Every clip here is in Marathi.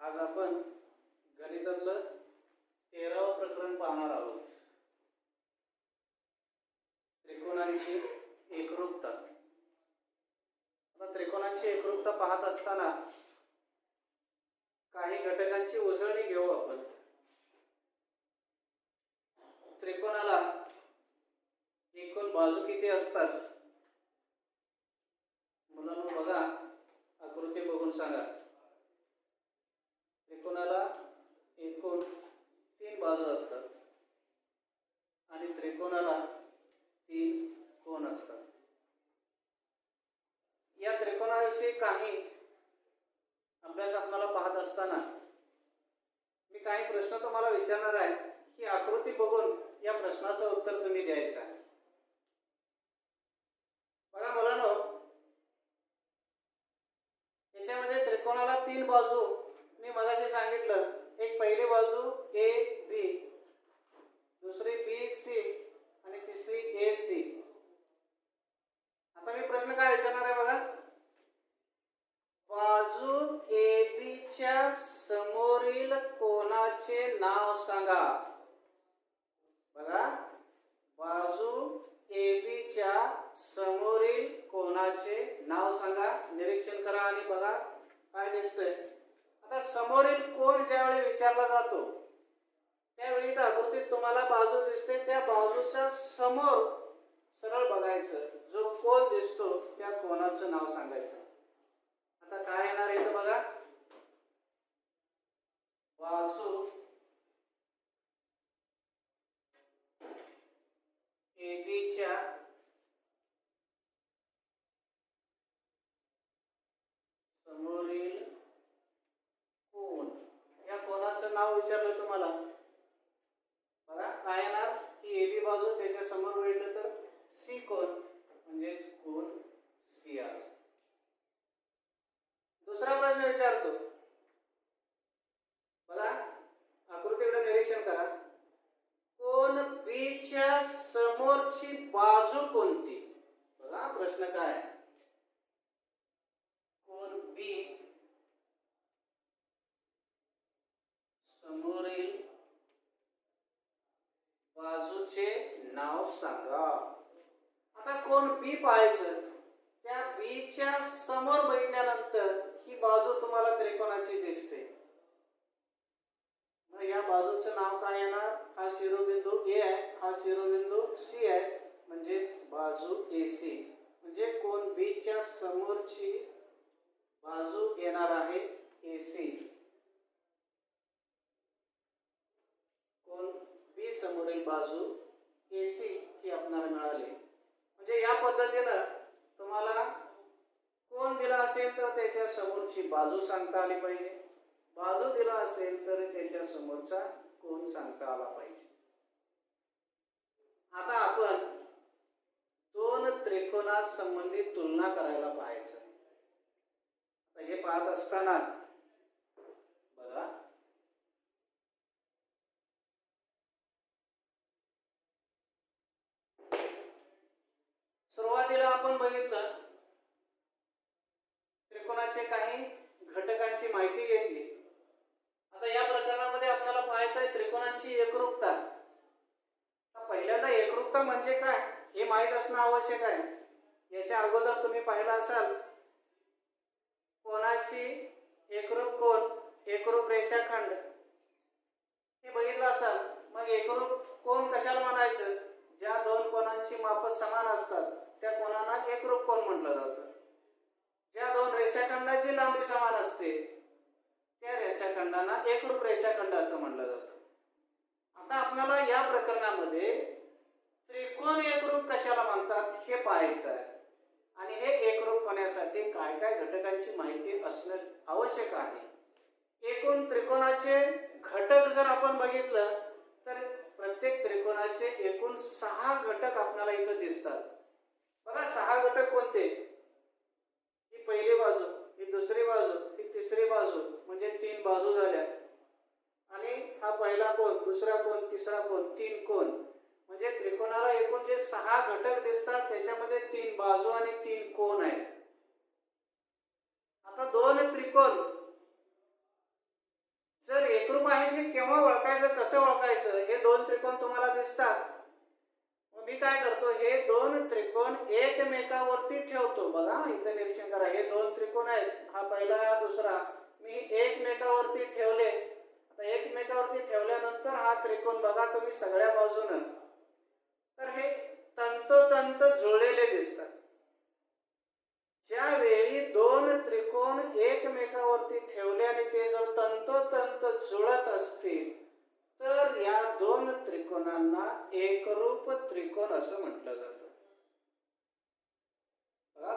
आज आपण गणितातलं तेरावं प्रकरण पाहणार आहोत. त्रिकोणांची एकरूपता. आता त्रिकोणांची एकरूपता पाहत असताना काही घटकांची उजळणी घेऊ आपण. त्रिकोणाला एकूण बाजू किती असतात? मुलांना बघा आकृती बघून सांगा. त्रिकोणाला एकूण तीन बाजू असतात. आणि त्रिकोणाला तीन कोण असतात. या त्रिकोणाविषयी काही अभ्यास आपल्याला पाहत असताना मी काही प्रश्न तुम्हाला विचारणार आहे. ही आकृती बघून या प्रश्नाचं उत्तर तुम्ही द्यायचं आहे. बघा मुलांनो याच्यामध्ये त्रिकोणाला तीन बाजू मी मगाशी सांगितलं एक पहिली बाजू ए बी दुसरी बी सी आणि तिसरी ए सी आता मी प्रश्न काय विचारणार आहे बघा? बाजू ए बी च्या समोरील कोणाचे नाव सांगा? बघा बाजू ए बी च्या समोरील कोणाचे नाव सांगा? निरीक्षण करा आणि बघा काय दिसतंय. आता समोरील कोण ज्यावेळी विचारला जातो त्यावेळी इथं आकृतीत तुम्हाला बाजू दिसते. त्या बाजूच्या समोर सरळ बघायचं जो कोण दिसतो त्या कोणाचं नाव सांगायचं. आता काय येणार इथं बघा. बाजू एबीच्या. समोरील या नाव विचारलं तुम्हाला? बघा काय येणार? की एबी बाजू त्याच्यासमोर वेळलं तर सी कोण? म्हणजेच कोण? C R. दुसरा प्रश्न विचारतो. बघा आकृतीकडे निरीक्षण करा. कोण बी च्या समोरची बाजू कोणती? बघा प्रश्न काय आहे? कोण बी समोरील बाजूचे नाव सांगा. आता कोण बी पाहायचं? त्या बी च्या समोर बघितल्यानंतर ही बाजू तुम्हाला त्रिकोणाची दिसते. मग या बाजूचं नाव काय येणार? हा शिरोबिंदू ए आहे. हा शिरोबिंदू सी आहे. म्हणजेच बाजू ए सी म्हणजे कोण बी च्या समोरची बाजू येणार आहे? ए सी कोण बी समोरील बाजू ए सी ही आपणाला मिळाली? म्हणजे या पद्धतीनं तुम्हाला कोण दिला असेल तर त्याच्या समोरची बाजू सांगता आली पाहिजे. बाजू दिला असेल तर त्याच्या समोरचा कोण सांगता आला पाहिजे? आता आपण दोन त्रिकोणा संबंधित तुलना करायला पाहायचं. हे पाहत असताना बघा सुरुवातीला आपण बघितलं त्रिकोणाचे काही घटकांची माहिती घेतली आता या प्रकरणामध्ये आपल्याला पाहायचं आहे त्रिकोणांची एकरूपता आता पहिल्यांदा एकरूपता म्हणजे काय हे माहीत असणं आवश्यक आहे. याच्या अगोदर तुम्ही पाहिलं असाल कोणाची एकरूप कोण एकरूप रेषाखंड? हे बघितलं असाल मग एकरूप कोण कशाला म्हणायचं? ज्या दोन कोणांची माप समान असतात त्या कोणांना एकरूप कोण म्हटलं जातं? ज्या दोन रेषाखंडाची लांबी समान असते त्या रेषाखंडांना एकरूप रेषाखंड असं म्हटलं जातं. आता आपल्याला या प्रकरणामध्ये त्रिकोण एकरूप कशाला म्हणतात? हे पाहायचं आहे. आणि हे एकरूप होण्यासाठी काय काय घटकांची माहिती असणं आवश्यक आहे. एकूण त्रिकोणाचे घटक जर आपण बघितलं तर प्रत्येक त्रिकोणाचे एकूण सहा घटक आपल्याला इथं दिसतात. बघा सहा घटक कोणते? ही पहिली बाजू ही दुसरी बाजू ही तिसरी बाजू म्हणजे तीन बाजू झाल्या. आणि हा पहिला कोण दुसरा कोण तिसरा कोण तीन कोण म्हणजे त्रिकोणाला एकूण जे सहा घटक दिसतात त्याच्यामध्ये तीन बाजू आणि तीन कोण आहेत. आता दोन त्रिकोण. सर एकरूप माहिती हे केव्हा ओळखायचं कसं ओळखायचं? हे दोन त्रिकोण तुम्हाला दिसतात. मग मी काय करतो हे दोन त्रिकोण एकमेकावरती ठेवतो. बघा इथं निरीक्षण करा. हे दोन त्रिकोण आहेत. हा पहिला हा दुसरा. मी एकमेकावरती ठेवले. आता एकमेकावरती ठेवल्यानंतर हा त्रिकोण बघा तुम्ही सगळ्या बाजूनं. तर हे तंतोतंत जुळलेले दिसतात. ज्यावेळी दोन त्रिकोण एकमेकावरती ठेवले आणि ते जर तंतोतंत जुळत असतील तर या दोन त्रिकोणांना एकरूप त्रिकोण असं म्हटलं जातं.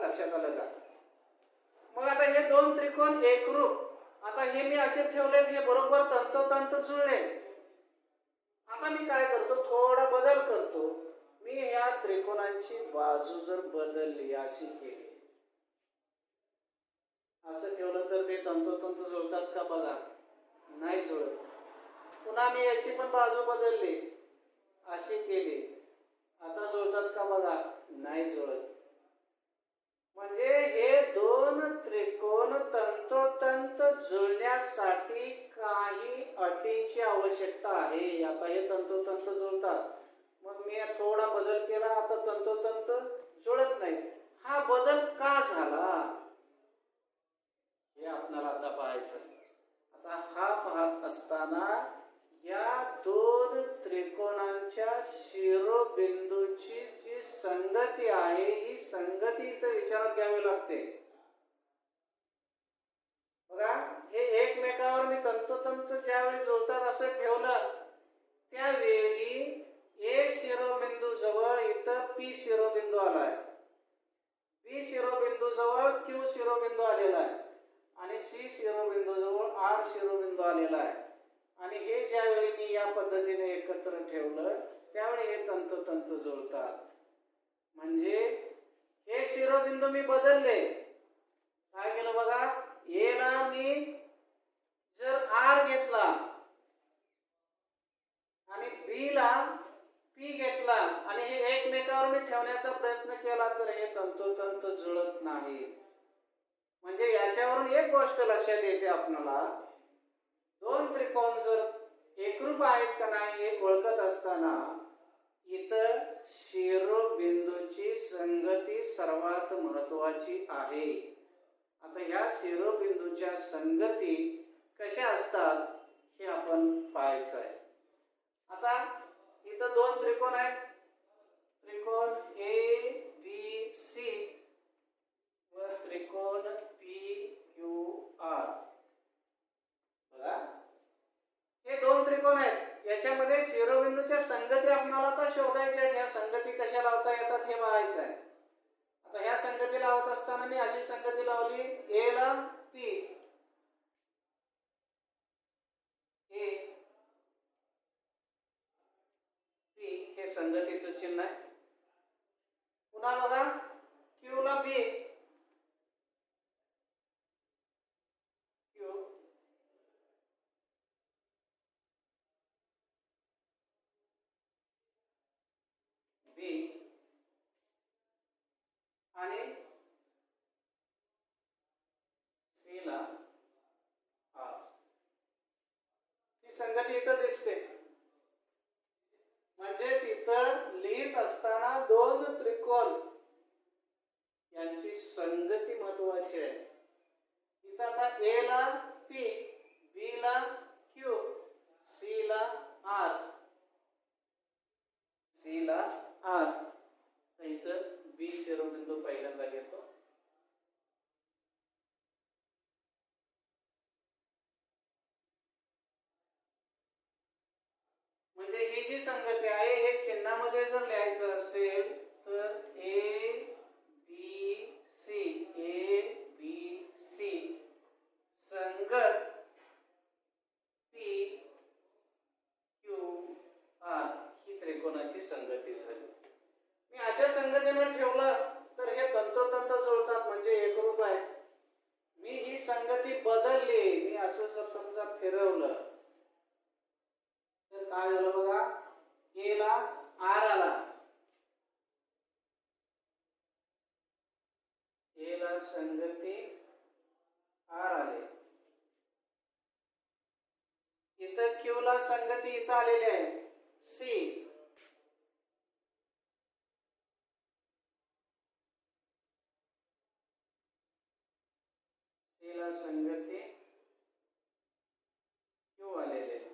लक्षात आलं का? मग आता हे दोन त्रिकोण एकरूप आता हे मी असे ठेवलेत हे बरोबर तंतोतंत जुळले. आता मी काय करतो? थोडा बदल करतो. मी ह्या त्रिकोणांची बाजू जर बदलली अशी केली. असं ठेवलं तर ते तंतोतंत जुळतात का बघा? नाही जुळत. पुन्हा मी याची पण बाजू बदलली अशी केली. आता जुळतात का बघा? नाही जुळत. म्हणजे हे दोन त्रिकोण तंतोतंत जुळण्यासाठी काही अटींची आवश्यकता आहे. आता हे तंतोतंत जुळतात. मग मी थोडा बदल केला आता तंतोतंत जुळत नाही. हा बदल का झाला? हे आपल्याला आता पाहायचं आता हा पाहत असताना या दोन त्रिकोणांच्या शिरोबिंदूची जी संगती आहे ही संगती इथं विचारात घ्यावी लागते. बघा हे एकमेकावर मी तंतोतंत ज्यावेळी जोरदार असं ठेवलं त्यावेळी ए शिरोबिंदू जवळ इथं पी शिरोबिंदू आलाय. पी शिरोबिंदू जवळ क्यू शिरोबिंदू आलेला आहे. आणि सी शिरोबिंदू जवळ आर शिरोबिंदू आलेला आहे. आणि हे ज्यावेळी मी या पद्धतीने एकत्र ठेवलं त्यावेळी हे तंतोतंत जुळतात. म्हणजे हे शिरोबिंदू मी बदलले. काय केलं बघा? ए ना मी जर आर घेतला आणि बी ला पी घेतला आणि हे एकमेकावर मी ठेवण्याचा प्रयत्न केला तर हे तंतोतंत जुळत नाही. म्हणजे याच्यावरून एक गोष्ट लक्षात येते आपणाला. दोन त्रिकोण जर एकरूप आहेत का नाही हे ओळखत असताना इथं शिरोबिंदूची संगती सर्वात महत्वाची आहे. आता ह्या शिरोबिंदूच्या संगती कशा असतात हे आपण पाहायचं आहे. आता इथं दोन त्रिकोण आहेत. त्रिकोण ए बी सी व त्रिकोण पी क्यू आर बघा. हे दोन त्रिकोण आहेत. याच्यामध्ये शिरोबिंदूच्या संगती आपल्याला आता शोधायच्या आहेत. या संगती कशा लावता येतात हे बघायचं आहे आता ह्या संगती लावत असताना मी अशी संगती लावली. ए ला पी ए पी हे संगतीचं चिन्ह आहे पुन्हा बघा क्यू ला बी क्यू बी आणि सी ला आर ही संगती इथं दिसते म्हणजेच इथं असताना दोन त्रिकोण यांची संगती महत्वाची आहे. इथं आता ए ला पी बी ला क्यू सी ला आर सी ला आर तर इथं बी शिरोबिंदू पहिल्यांदा घेतो म्हणजे ही जी संगती आहे हे चिन्हामध्ये जर लिहायचं असेल तर A B C A B C संगत पी क्यू आर ही त्रिकोणाची संगती झाली मी अशा संगतीनं ठेवलं तर हे तंतोतंत जुळतात म्हणजे एकरूप आहे मी ही संगती बदलली मी असं जर समजा फिरवलं तर काय झालं बघा ए ला आर आला ए ला संगती आर आले. इथं क्यू ला संगती इथं आलेली आहे. सी सी ला संगती क्यू आलेली आहे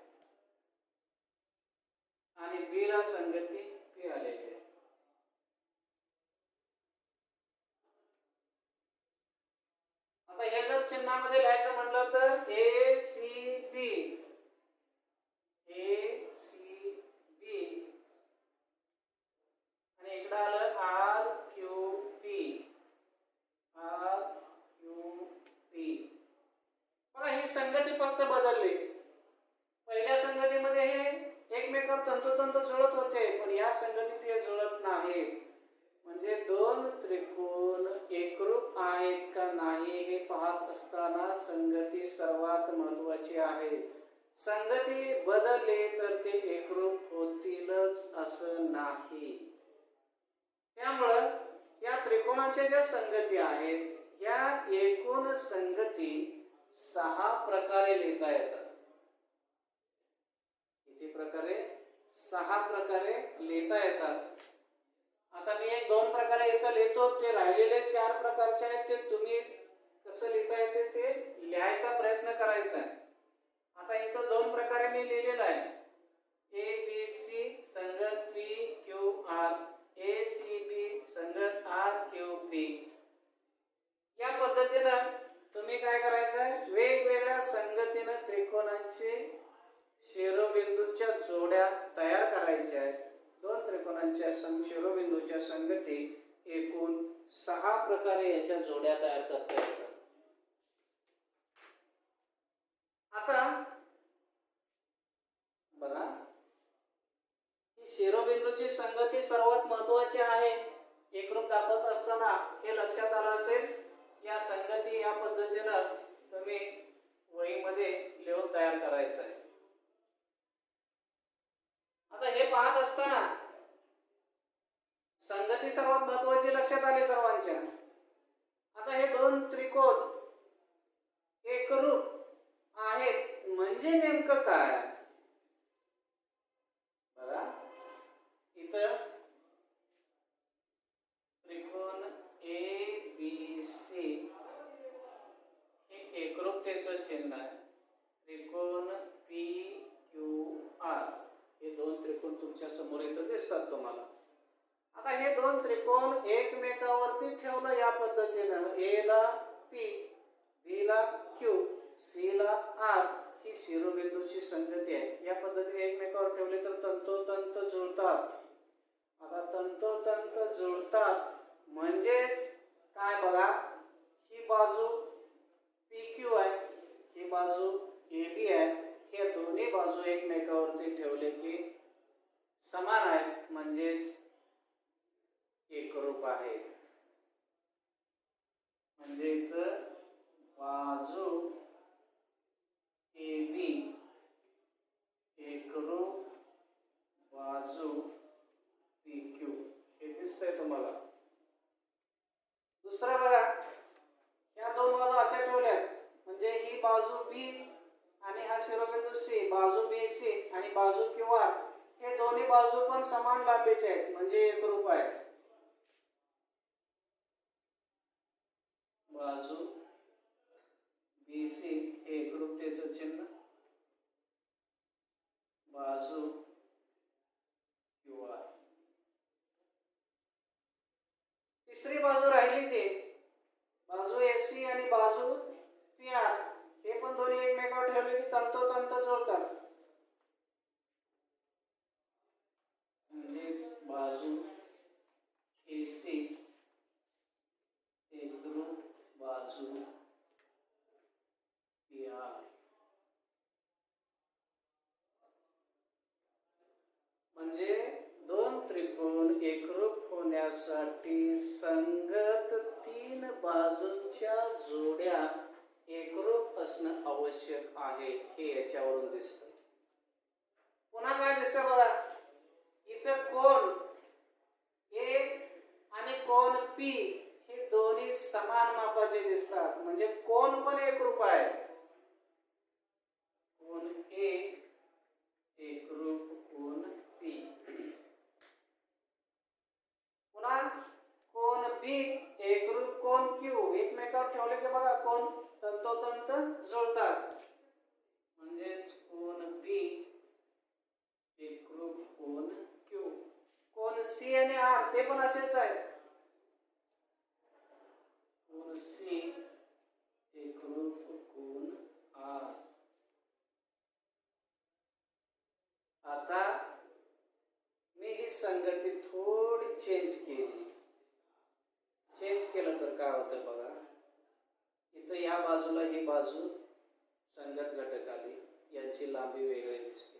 आणि बी ला संगती पी आलेली आहे आता हे जर चिन्हामध्ये लिहायचं म्हटलं तर ए सी बी ए सी बी आणि इकडं आलं R Q P R Q P बघा ही संगती फक्त बदलली पहिल्या संगतीमध्ये हे एकमेकावर तंतोतंत जुळत होते पण या संगतीत हे जुळत नाहीत म्हणजे दोन त्रिकोण एकरूप आहेत का नाही हे पाहत असताना संगती सर्वात महत्वाची आहे. संगती बदलले तर ते एकरूप होतीलच असं नाही. त्यामुळं या त्रिकोणाच्या ज्या संगती आहेत या एकूण संगती सहा प्रकारे लिहिता येतात. किती प्रकारे? सहा प्रकारे लिहिता येतात. आता मी एक दोन प्रकारे इथं लिहितो ते राहिलेले चार प्रकारचे आहेत ते तुम्ही कसं लिहिता येते ते लिहायचा प्रयत्न करायचा आहे. आता इथं दोन प्रकारे मी लिहिलेलं आहे. ए बी सी संगत P Q R A C B संगत आर क्यू पी या पद्धतीनं तुम्ही काय करायचं आहे? वेगवेगळ्या संगतीनं त्रिकोणांचे शिरोबिंदूच्या जोड्या तयार करायच्या आहेत. दोन त्रिकोणांच्या सं शिरोबिंदूच्या संगती एकूण सहा प्रकारे याच्या जोड्या तयार करता येतात आता बघा ही शिरोबिंदूची संगती सर्वात महत्वाची आहे. एकरूप दाखवत असताना हे लक्षात आलं असेल या संगती या पद्धतीनं तुम्ही वहीमध्ये लिहून तयार करायचं आहे. आता हे पाहत असताना संगती सर्वात महत्वाची लक्षात आली सर्वांच्या. आता हे दोन त्रिकोण एकरूप आहेत म्हणजे नेमकं काय बघा इथं त्रिकोण ए बी सी हे एकरूपतेचं चिन्ह आहे. त्रिकोण पी क्यू आर हे दोन त्रिकोण तुमच्यासमोर इथं दिसतात तुम्हाला. आता हे दोन त्रिकोण एकमेकावरती ठेवलं या पद्धतीनं ए ला पी बी ला क्यू सी ला आर ही शिरोबिंदूची संगती आहे. या पद्धतीने एकमेकावर ठेवले तर तंतोतंत जुळतात. आता तंतोतंत जुळतात म्हणजेच काय बघा? ही बाजू पी क्यू आहे ही बाजू ए बी आहे. हे दोन्ही बाजू एकमेकावरती ठेवले की समान आहेत म्हणजेच एकरूप आहे. म्हणजे इथं बाजू ए बी एकरूप बाजू पी क्यू हे दिसतंय तुम्हाला दुसरं बघा या दोन बाजू अशा ठेवल्यात म्हणजे ही बाजू बी आणि हा शिरोबिंदू सी बाजू बी सी आणि बाजू क्यू आर हे दोन्ही बाजू पण समान लांबीचे आहेत म्हणजे एकरूप आहेत बाजू बी सी हे एकरूपतेचं चिन्ह बाजू क्यू आर तिसरी बाजू राहिली ती बाजू एसी आणि बाजू पी आर हे पण दोन्ही एकमेकावर ठेवले की तंतोतंत जुळतात म्हणजेच बाजू एसी एकरूप बाजू पी आर म्हणजे दोन त्रिकोण एकरूप संगत तीन बाजूंच्या जोड्या एकरूप असणं आवश्यक आहे हे याच्यावरून दिसत. पुन्हा काय दिसत बघा? इथं कोण? ए आणि कोण पी हे दोन्ही समान मापाचे दिसतात. म्हणजे कोण पण एकरूप आहे. कोण ए एकरूप तंतोतंत जुळतात म्हणजेच कोण बी एकरूप कोण क्यू कोण सी आणि आर ते पण असेच आहे कोण सी एकरूप कोण आर आता मी ही संगती थोडी चेंज केली चेंज केलं तर काय होतं बघा इथं या बाजूला ही बाजू संगत घटक आली यांची लांबी वेगळी दिसते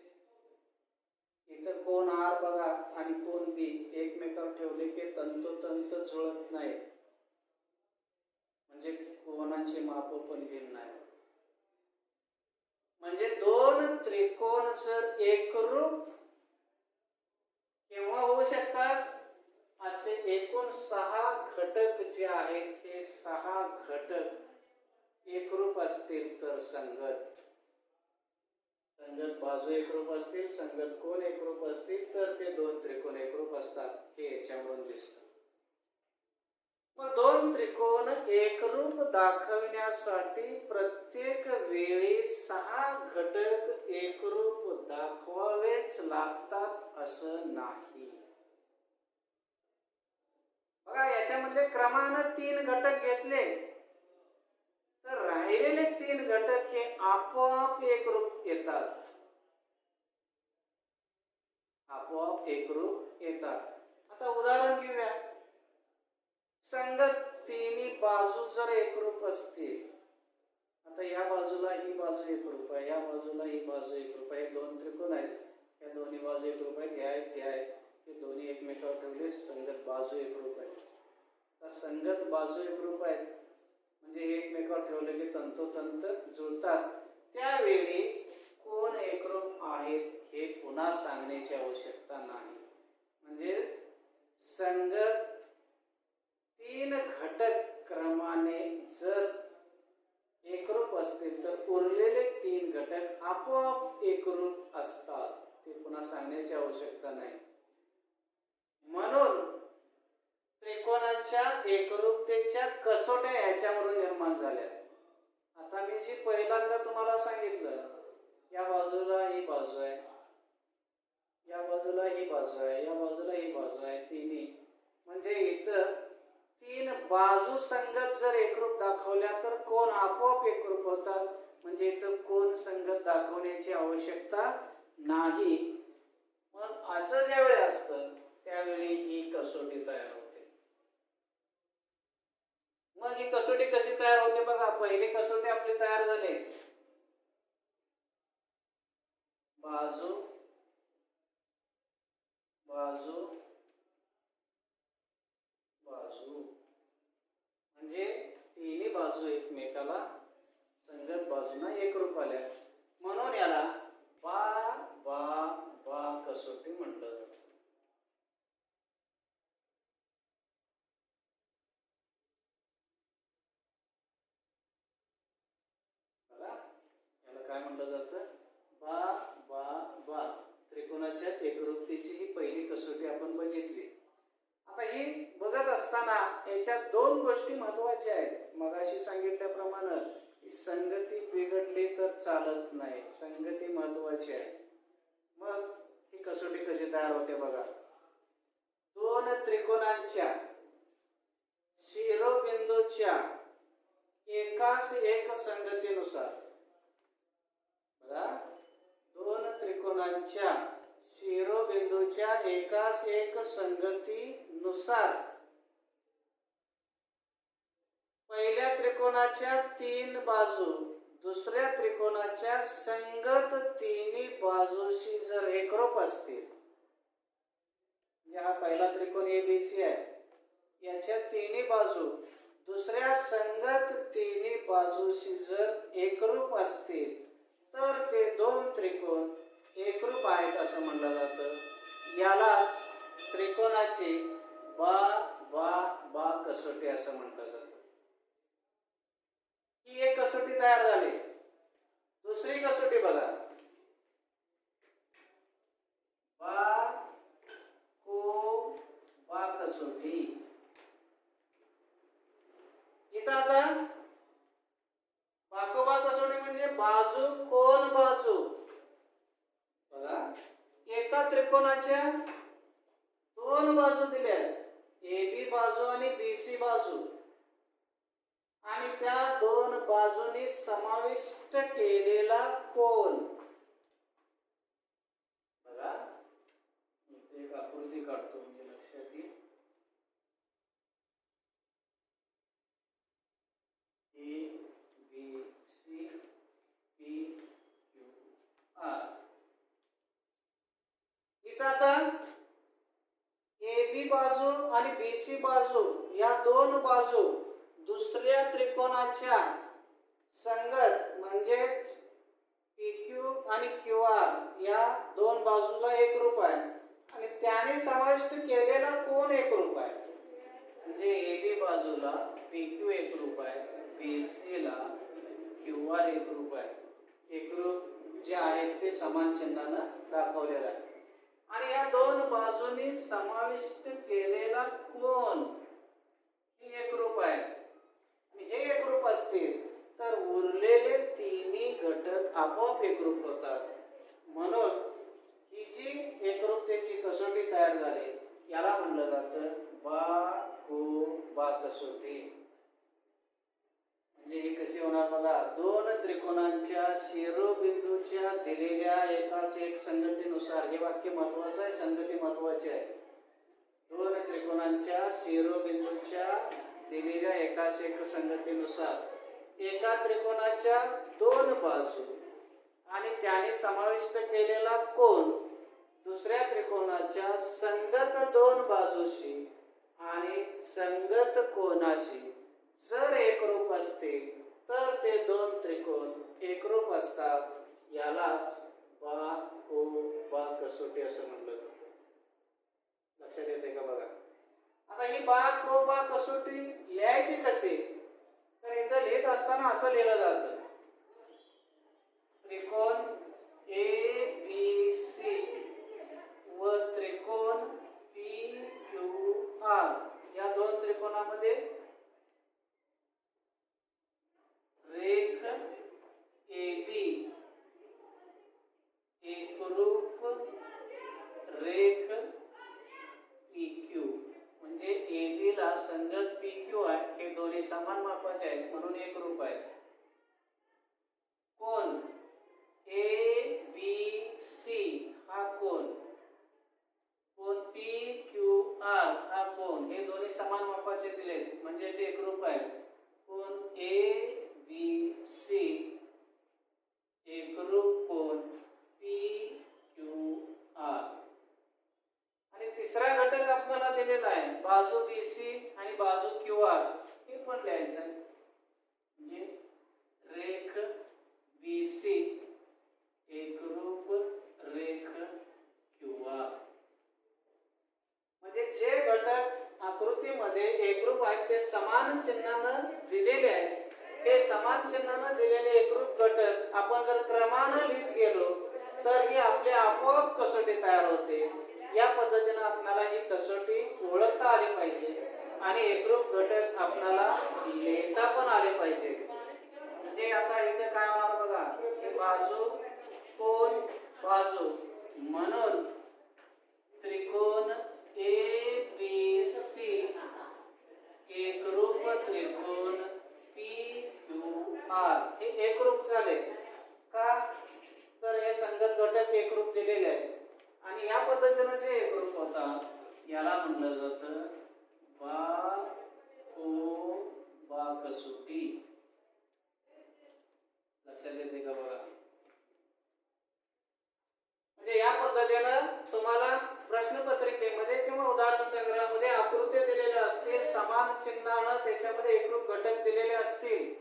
इथं कोण आर बघा आणि कोण बी एकमेकावर ठेवले की तर जुळत नाही. म्हणजे कोणाची माप पण भिन्न नाही. म्हणजे दोन त्रिकोण जर एकरूप केव्हा होऊ शकतात? असे एकूण सहा घटक जे आहेत हे सहा घटक एकरूप असतील तर संगत. संगत बाजू एकरूप असतील संगत कोण एकरूप असतील तर ते दोन त्रिकोण एकरूप असतात हे याच्यावरून दिसतं. मग दोन त्रिकोण एकरूप दाखविण्यासाठी प्रत्येक वेळी सहा घटक एकरूप दाखवावेच लागतात असं नाही. बघा याच्यामधले क्रमानं तीन घटक घेतले. तर राहिलेले तीन घटक हे आपोआप एकरूप येतात. आपोआप एकरूप येतात. आता उदाहरण घेऊया. संगत तिन्ही बाजू जर एकरूप असतील आता या बाजूला ही बाजू एकरूप आहे या बाजूला ही बाजू एकरूप आहे हे दोन त्रिकोण आहेत या दोन्ही बाजू एकरूप आहेत ह्या आहेत ह्या आहेत हे दोन्ही एकमेकावर ठेवले संगत बाजू एकरूप आहे. आता संगत बाजू एकरूप आहेत म्हणजे हे एकमेकावर ठेवले की तंतोतंत जुळतात. त्यावेळी कोण एकरूप आहेत हे पुन्हा सांगण्याची आवश्यकता नाही. म्हणजे संगत तीन घटक क्रमाने जर एकरूप असतील तर उरलेले तीन घटक आपोआप एकरूप असतात. ते पुन्हा सांगण्याची आवश्यकता नाही. म्हणून त्रिकोणाच्या एकरूपतेच्या कसोट्या याच्यावरून निर्माण झाल्या. आता मी जी पहिल्यांदा तुम्हाला सांगितलं या बाजूला ही बाजू आहे या बाजूला ही बाजू आहे या बाजूला ही बाजू आहे तिन्ही. म्हणजे इथं तीन बाजू संगत जर एकरूप दाखवल्या तर कोण आपोआप एकरूप होतात? म्हणजे इथं कोण संगत दाखवण्याची आवश्यकता नाही. मग असं ज्यावेळी असतं त्यावेळी ही कसोटी तयार होते. मग ही कसोटी कशी तयार होते बघा पहिली कसोटी आपली तयार झाली. बाजू बाजू बाजू म्हणजे तिन्ही बाजू एकमेकाला संगत बाजूना एकरूप आल्या. म्हणून याला बा बा बा कसोटी म्हटलं जातं. याला काय म्हटलं जातं? बा बा बा. त्रिकोणाच्या एकरूपतेची ही पहिली कसोटी आपण बघितली. आता ही बघत असताना याच्यात दोन गोष्टी महत्त्वाच्या आहेत. मगाशी सांगितल्याप्रमाणे संगती बिघडली तर चालत नाही. संगती महत्वाची आहे. मग ही कसोटी कशी तयार होते बघा. दोन त्रिकोणांच्या शिरोबिंदूच्या एकाच एक संगतीनुसार. बघा. दोन त्रिकोणांच्या शिरोबिंदूच्या एकाच एक संगती नुसार. पहिल्या त्रिकोणाच्या तीन बाजू दुसऱ्या त्रिकोणाच्या संगत तिन्ही बाजूशी जर एकरूप असतील म्हणजे हा पहिला त्रिकोण एबीसी आहे. याच्या तिन्ही बाजू दुसऱ्या संगत तिन्ही बाजूशी जर एकरूप असतील तर ते दोन त्रिकोण एकरूप आहेत असं म्हणलं जातं. यालाच त्रिकोणाची बा बा बा कसोटी असं म्हटलं जातं. ही एक कसोटी तयार झाली. दुसरी कसोटी बघा. बा को बा कसोटी. इथं आता बाकोबा कसोटी म्हणजे बाजू कोण बाजू. बघा. एका त्रिकोणाच्या दोन बाजू दिल्या आहेत. ए बी बाजू आणि बी सी बाजू. आणि त्या दोन बाजूनी समाविष्ट केलेला कोण बघा. एक आकृती काढतो म्हणजे लक्षात येईल. A B C P Q R. इथं आता बाजू आणि बी सी बाजू या दोन बाजू दुसऱ्या त्रिकोणाच्या संगत म्हणजेच पी क्यू आणि क्यू आर या दोन बाजूला एक रूप आहे. आणि त्याने समाविष्ट केलेला कोण एक रूप आहे? म्हणजे ए बी बाजूला पी क्यू एक रूप आहे बी सी ला क्यू आर एक रूप आहे. एक रूप जे आहेत ते समान चिन्हानं दाखवलेलं आहे. आणि या दोन बाजूनी समाविष्ट केलेला कोण ही एक रूप आहे. आणि हे एक रूप असतील तर उरलेले तिन्ही घटक आपोआप एकरूप होतात. म्हणून ही जी एकरूपतेची कसोटी तयार झाली याला म्हणलं जातं बा को बा कसोटी म्हणजे हे कसे होणार बघा दोन त्रिकोणांच्या शिरोबिंदूच्या दिलेल्या एकाच एक संगतीनुसार हे वाक्य महत्वाचं आहे संगती महत्वाची आहे. दोन त्रिकोणांच्या शिरोबिंदूच्या दिलेल्या एकाच एक संगतीनुसार एका त्रिकोणाच्या दोन बाजू आणि त्याने समाविष्ट केलेला कोण दुसऱ्या त्रिकोणाच्या संगत दोन बाजूशी आणि संगत कोणाशी जर एकरूप असतील तर ते दोन त्रिकोण एकरूप असतात. यालाच बा को बा कसोटी असं म्हटलं जातं. लक्षात येते का बघा? आता ही बा को बा कसोटी लिहायची कशी? तर इथं लिहित असताना असं लिहिलं जातं. त्रिकोण ए बी सी व त्रिकोण पी क्यू आर. या दोन त्रिकोणामध्ये रेख ए बी एकरूप रेख पी क्यू. म्हणजे ए बी ला संगत पी क्यू आहे. हे दोन्ही समान मापाचे आहेत म्हणून एक रूप आहे. कोण? A B C. हा कोण? कोण? P Q R. हा कोण? हे दोन्ही समान मापाचे दिलेत म्हणजेच एक रूप आहे कोण ए बी सी एकरूप कोण पी क्यू आर आणि तिसरा घटक आपल्याला दिलेला आहे बाजू बी सी आणि बाजू क्यू आर हे पण लिहायचं आहे. म्हणजे रेख बी सी एकरूप रेख क्यू आर म्हणजे जे घटक आकृतीमध्ये एकरूप आहेत ते समान चिन्हानं दिलेले आहेत हे समान चिन्हानं दिलेले एकरूप घटक आपण जर क्रमानं लिहित गेलो तर ही आपली आपोआप कसोटी तयार होते. या पद्धतीनं आपल्याला ही कसोटी ओळखता आली पाहिजे आणि एकरूप घटक आपल्याला लिहिता पण आले पाहिजे. म्हणजे आता इथे काय होणार बघा बाजू कोण बाजू म्हणून त्रिकोण ए बी सी एकरूप त्रिकोण पी क्यू आर हे एकरूप झाले. का? तर हे संगत घटक एकरूप दिलेले आहेत. आणि या पद्धतीनं जे एकरूप होतात याला म्हणलं जातं बा को बा कसोटी. लक्षात येते का बघा? म्हणजे या पद्धतीनं तुम्हाला प्रश्नपत्रिकेमध्ये किंवा उदाहरण संग्रहामध्ये आकृत्या दिलेल्या असतील समान चिन्हानं त्याच्यामध्ये एकरूप घटक दिलेले असतील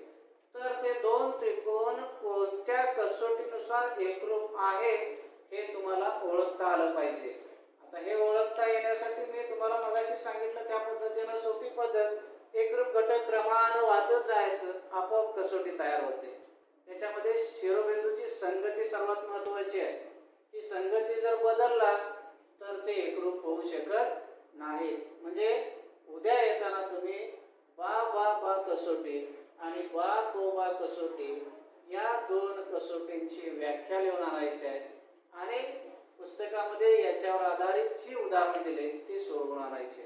तर ते दोन त्रिकोण कोणत्या कसोटीनुसार एकरूप आहे हे तुम्हाला ओळखता आलं पाहिजे. आता हे ओळखता येण्यासाठी मी तुम्हाला मगाशी सांगितलं त्या पद्धतीनं सोपी पद्धत. एकरूप घटक क्रमानं वाचत जायचं आपोआप कसोटी तयार होते. त्याच्यामध्ये शिरोबिंदूची संगती सर्वात महत्वाची आहे. की संगती जर बदलला तर ते एकरूप होऊ शकत नाही. म्हणजे उद्या येताना तुम्ही बा बा बा कसोटी आणि बा को बा कसोटी या दोन कसोटींची व्याख्या लिहून आणायची आहे. आणि पुस्तकामध्ये याच्यावर आधारित जी उदाहरण दिले ती सोडवून आणायची